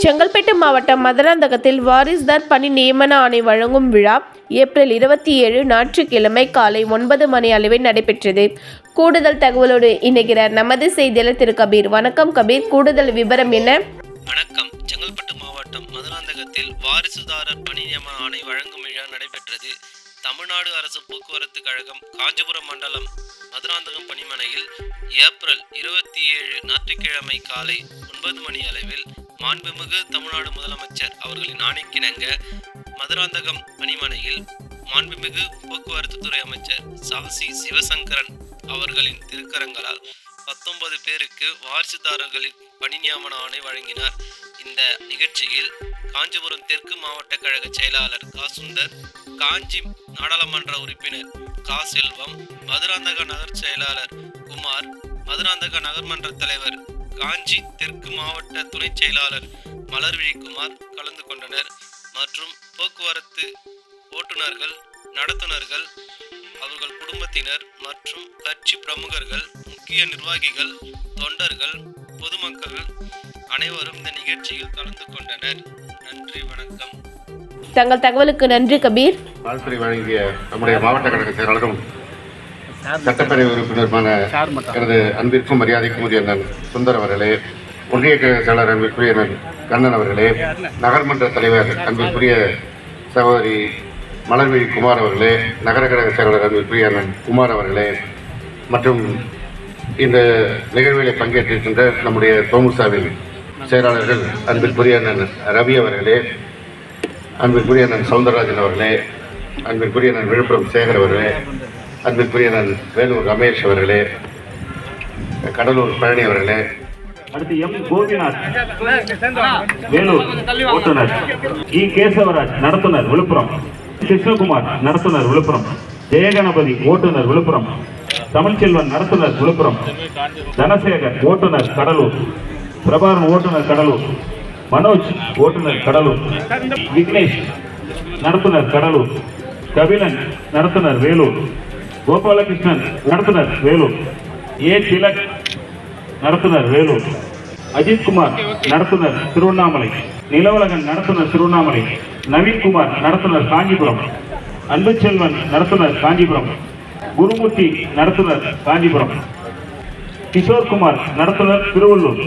செங்கல்பட்டு மாவட்டம் மதுராந்தகத்தில் வாரிசுதார் பணி நியமன ஆணை வழங்கும் விழா ஏப்ரல் இருபத்தி ஏழு ஞாயிற்றுக்கிழமை காலை ஒன்பது மணி அளவில் நடைபெற்றது. கூடுதல் தகவலோடு இணைகிறார் நமது செய்தியாளர் திரு கபீர். வணக்கம் கபீர். கூடுதல் விவரம் என்ன? வணக்கம். செங்கல்பட்டு மாவட்டம் மதுராந்தகத்தில் வாரிசுதாரர் பணி நியமன ஆணை வழங்கும் விழா நடைபெற்றது. தமிழ்நாடு அரசு போக்குவரத்து கழகம் காஞ்சிபுரம் மண்டலம் மதுராந்தகம் பணிமனையில் ஏப்ரல் இருபத்தி ஏழு ஞாயிற்றுக்கிழமை காலை ஒன்பது மணி அளவில் மாண்புமிகு தமிழ்நாடு முதலமைச்சர் அவர்களின் ஆணைக்கிணங்க மதுராந்தகம் பணிமனையில் மாண்புமிகு போக்குவரத்து துறை அமைச்சர் சாசி சிவசங்கரன் அவர்களின் திருக்கரங்களால் பத்தொன்பது பேருக்கு வாரிசுதாரர்களின் பணி நியமன ஆணை வழங்கினார். இந்த நிகழ்ச்சியில் காஞ்சிபுரம் தெற்கு மாவட்ட கழக செயலாளர் கா சுந்தர் காஞ்சி நாடாளுமன்ற உறுப்பினர் கா செல்வம் மதுராந்தக நகர் செயலாளர் குமார் மதுராந்தக நகர்மன்ற தலைவர் காஞ்சி தெற்கு மாவட்ட துணை செயலாளர் மலர்விழி குமார் கலந்து கொண்டனர். மற்றும் போக்குவரத்து ஓட்டுநர்கள் நடத்துனர்கள் அவர்கள் குடும்பத்தினர் மற்றும் கட்சி பிரமுகர்கள் முக்கிய நிர்வாகிகள் தொண்டர்கள் பொதுமக்கள் அனைவரும் இந்த நிகழ்ச்சியில் கலந்து கொண்டனர். நன்றி வணக்கம். தங்கள் தகவலுக்கு நன்றி கபீர். வாழ்த்துறை வழங்கிய நம்முடைய மாவட்ட கழக செயலாளரும் சட்டப்பேரவை உறுப்பினருமான எனது அன்பிற்கும் மரியாதைக்கும் உரிய சுந்தர் அவர்களே ஒன்றிய செயலாளர் அன்பிற்குரிய கண்ணன் அவர்களே நகர்மன்ற தலைவர் அன்பிற்குரிய சகோதரி மலர்விழி குமார் அவர்களே நகர கழக செயலாளர் அன்பிற்குரிய குமார் அவர்களே மற்றும் இந்த நிகழ்வில் பங்கேற்றிருக்கின்ற நம்முடைய தோமுசாவின் செயலாளர்கள் அன்பிற்குரிய ரவி அவர்களே அன்பிற்குரிய சவுந்தரராஜன் அவர்களே அன்பிற்குரிய விழுப்புரம் சேகர் அவர்களே அன்பிற்குரிய அண்ணன் வேலூர் ரமேஷ் அவர்களே கடலூர் பழனி அவர்களே. அடுத்து எம். கோபிநாத் வேலூர் ஓட்டுநர். இ கேசவராஜ் நடத்துனர் விழுப்புரம். கிருஷ்ணகுமார் நடத்துனர் விழுப்புரம். ஜெயகணபதி ஓட்டுநர் விழுப்புரம். தமிழ்ச்செல்வன் நடத்துனர் விழுப்புரம். தனசேகர் ஓட்டுநர் கடலூர். பிரபாகரன் ஓட்டுநர் கடலூர். மனோஜ் ஓட்டுநர் கடலூர். விக்னேஷ் நடத்துனர் கடலூர். கபிலன் நடத்துனர் வேலூர். கோபாலகிருஷ்ணன் நடத்துனர் வேலூர் ஏ திலக் நடத்துனர் வேலூர் அஜித்குமார் நடத்துனர் திருவண்ணாமலை நிலவழகன் நடத்துனர் திருவண்ணாமலை நவீன்குமார் நடத்துனர் காஞ்சிபுரம் அன்புச்செல்வன் நடத்துனர் காஞ்சிபுரம் குருமூர்த்தி நடத்துனர் காஞ்சிபுரம் கிஷோர்குமார் நடத்துனர் திருவள்ளூர்